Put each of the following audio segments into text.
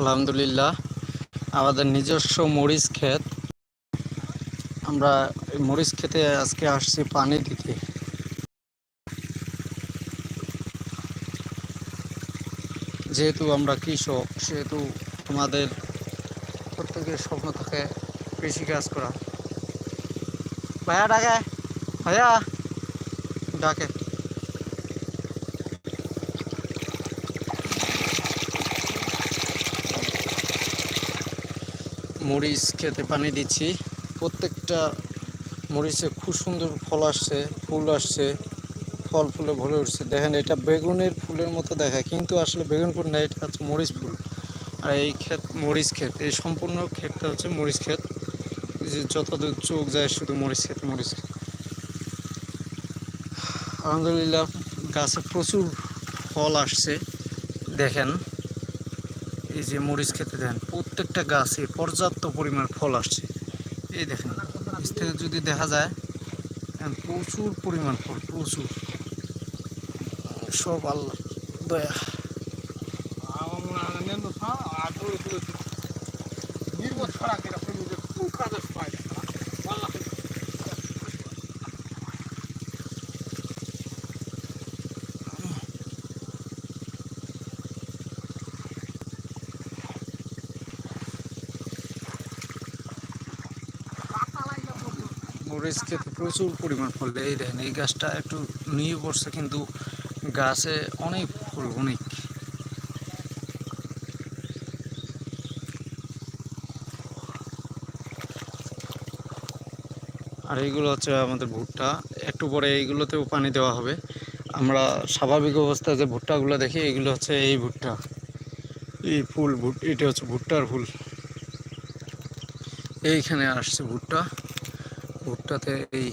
আলহামদুলিল্লাহ, আমাদের নিজস্ব মরিচ ক্ষেত। আমরা মরিচ খেতে আজকে আসছি পানি দিতে। যেহেতু আমরা কৃষক, সেহেতু আমাদের প্রত্যেকের স্বপ্ন থাকে কৃষি কাজ করা। ভাইয়া ডাকে ভাইয়া ডাকে। মরিচ খেতে পানি দিচ্ছি। প্রত্যেকটা মরিচে খুব সুন্দর ফল আসছে, ফুল আসছে, ফল ফুলে ভরে উঠছে। দেখেন, এটা বেগুনের ফুলের মতো দেখায় কিন্তু আসলে বেগুন ফুল না, এটা হচ্ছে মরিচ ফুল। আর এই ক্ষেত, মরিচ ক্ষেত, এই সম্পূর্ণ ক্ষেতটা হচ্ছে মরিচ ক্ষেত। যে যতদূর চোখ যায়, শুধু মরিচ ক্ষেত মরিচ ক্ষেত। আলহামদুলিল্লাহ, গাছে প্রচুর ফল আসছে, দেখেন। এই যে মরিচ খেতে দেন প্রত্যেকটা গাছে পর্যাপ্ত পরিমাণ ফল আসছে এই দেখেন নিচ থেকে যদি দেখা যায় প্রচুর পরিমাণ ফল প্রচুর সব আল্লাহ দয়া মরিচ খেতে প্রচুর পরিমাণ ফল দেয়। এই দেখেন এই গাছটা একটু নিয়ে পড়ছে, কিন্তু গাছে অনেক ফুল, অনেক। আর এইগুলো হচ্ছে আমাদের ভুট্টা, একটু পরে এইগুলোতেও পানি দেওয়া হবে। আমরা স্বাভাবিক অবস্থায় যে ভুট্টাগুলো দেখি, এগুলো হচ্ছে এই ভুট্টা। এই ফুল, ভুট, এটা হচ্ছে ভুট্টার ফুল। এইখানে আসছে ভুট্টা। ভুট্টাতে এই,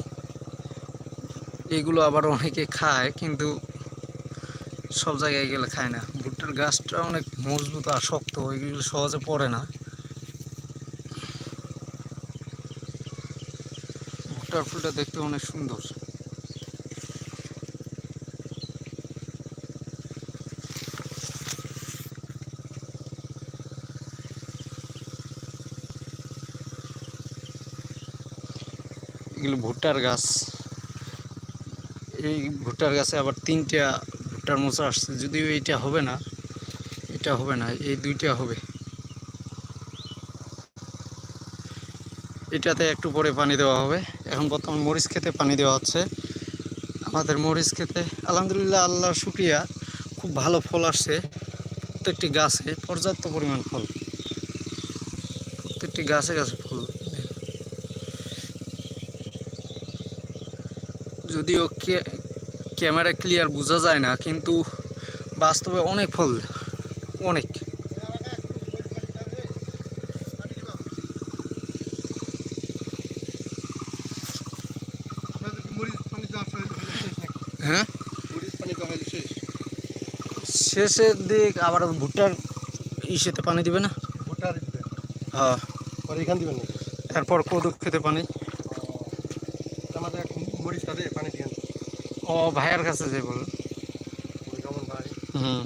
এগুলো আবার অনেকে খায়, কিন্তু সব জায়গায় গেলে খায় না। ভুট্টার গাছটা অনেক মজবুত আর শক্ত, এগুলো সহজে পড়ে না। ভুট্টার ফুলটা দেখতে অনেক সুন্দর। এগুলো ভুট্টার গাছ। এই ভুট্টার গাছে আবার তিনটা ভুট্টার মোচা আসছে। যদিও এইটা হবে না, এটা হবে না, এই দুইটা হবে। এটাতে একটু পরে পানি দেওয়া হবে। এখন বর্তমান মরিচ খেতে পানি দেওয়া হচ্ছে। আমাদের মরিচ খেতে আলহামদুলিল্লাহ আল্লাহ শুক্রিয়া। খুব ভালো ফল আসছে প্রত্যেকটি গাছে, পর্যাপ্ত পরিমাণ ফল। প্রত্যেকটি গাছে গাছে ফুল। যদিও ক্যামেরা ক্লিয়ার বোঝা যায় না কিন্তু বাস্তবে অনেক ফল অনেক। হ্যাঁ? শেষের দিক আবার ভুট্টার ইসেতে পানি দিবে না? হ্যাঁ। এখান দিবেন নাকি? এরপর কদু খেতে পানি। দিয়ে ও ভাইয়ের কাছে যে বল। কেমন ভাই। হুম।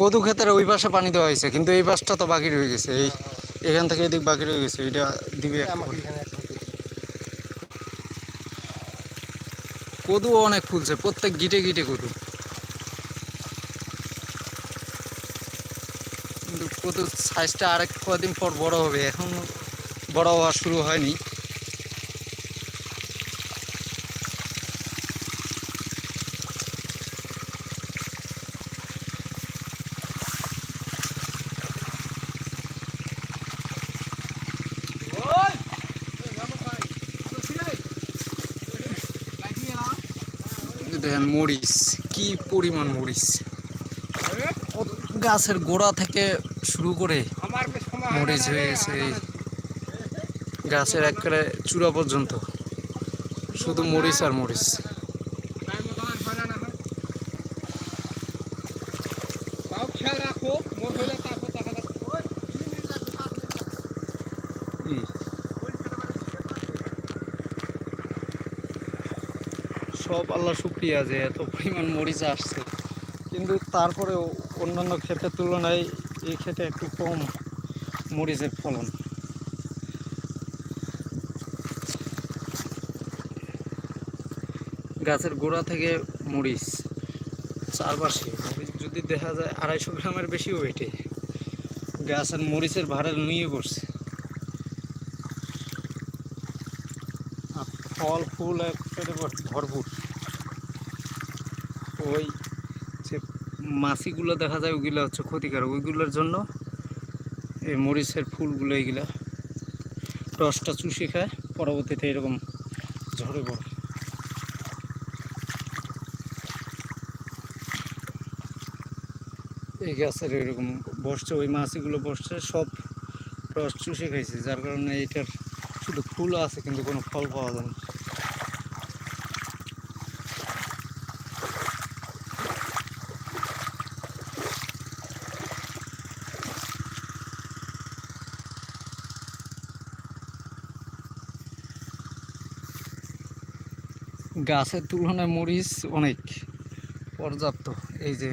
কদু ক্ষেতের ওই পাশে পানি দেওয়া হয়েছে কিন্তু এই পাশটা তো বাকি রয়ে গেছে। এই এখান থেকে এদিক বাকি রয়ে গেছে এটা দিবে। কদুও অনেক ফুলছে প্রত্যেক গিটে গিটে কদু কিন্তু কদুর সাইজটা আরেক কদিন পর বড় হবে এখন বড় হওয়া শুরু হয়নি। দেখেন মরিচ, কি পরিমাণ মরিচ? গাছের গোড়া থেকে শুরু করে মরিচ হয়ে গেছে এই গাছের একেবারে চূড়া পর্যন্ত। শুধু মরিচ আর মরিচ। সব আল্লাহ শুক্রিয়া যে এত পরিমাণ মরিচ আসছে। কিন্তু তারপরেও অন্যান্য ক্ষেতের তুলনায় এই ক্ষেতে একটু কম মরিচের ফলন। গাছের গোড়া থেকে মরিচ চারপাশে। মরিচ যদি দেখা যায় আড়াইশো গ্রামের বেশি ওয়েটে গাছের মরিচের ভাড়া নুয়ে পড়ছে। ফল, ফুল ভর- ভরপুর। ওই যে মাছিগুলো দেখা যায় ওইগুলো হচ্ছে ক্ষতিকারক। ওইগুলোর জন্য এই মরিচের ফুলগুলো এইগুলা রসটা চুষে খায়, পরবর্তীতে এরকম ঝরে পড়ে। এই গাছের এরকম বসছে, ওই মাছিগুলো বসছে, সব রস চুষে খাইছে, যার কারণে এটার শুধু ফুল আছে, কিন্তু কোনো ফল পাওয়া যায় না। গাছের তুলনায় মরিচ অনেক পর্যাপ্ত। এই যে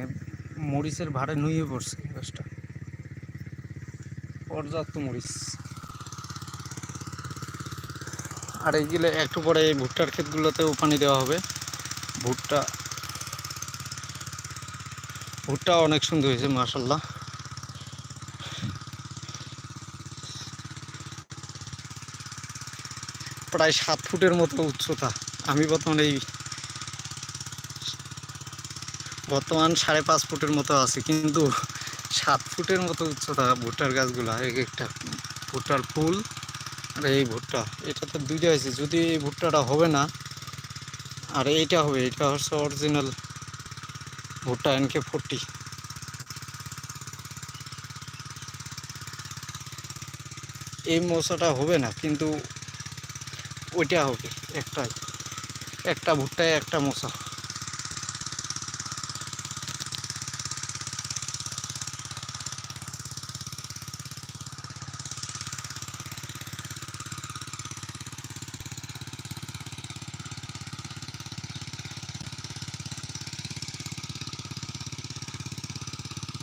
মরিচের ভাড়ে নুয়ে পড়ছে গাছটা। পর্যাপ্ত মরিচ। আর এইগুলো একটু পরে এই ভুট্টার ক্ষেতগুলোতেও পানি দেওয়া হবে। ভুট্টা ভুট্টা অনেক সুন্দর হয়েছে মাসাল্লাহ প্রায় সাত ফুটের মতো উচ্চতা। আমি বর্তমানে এই বর্তমান সাড়ে পাঁচ ফুটের মতো আছে, কিন্তু সাত ফুটের মতো উচ্চতা ভুট্টার গাছগুলো, এক একটা ভুট্টার ফুল। আর, এই ভুট্টা, এটা তো দুইটা হয়েছে। যদি এই ভুট্টাটা হবে না, আর, এইটা হবে, এটা হচ্ছে অরিজিনাল ভুট্টা, এনকে ফোরটি। এই মশাটা হবে না, কিন্তু ওইটা হবে, একটাই। একটা ভুট্টায় একটা মশা।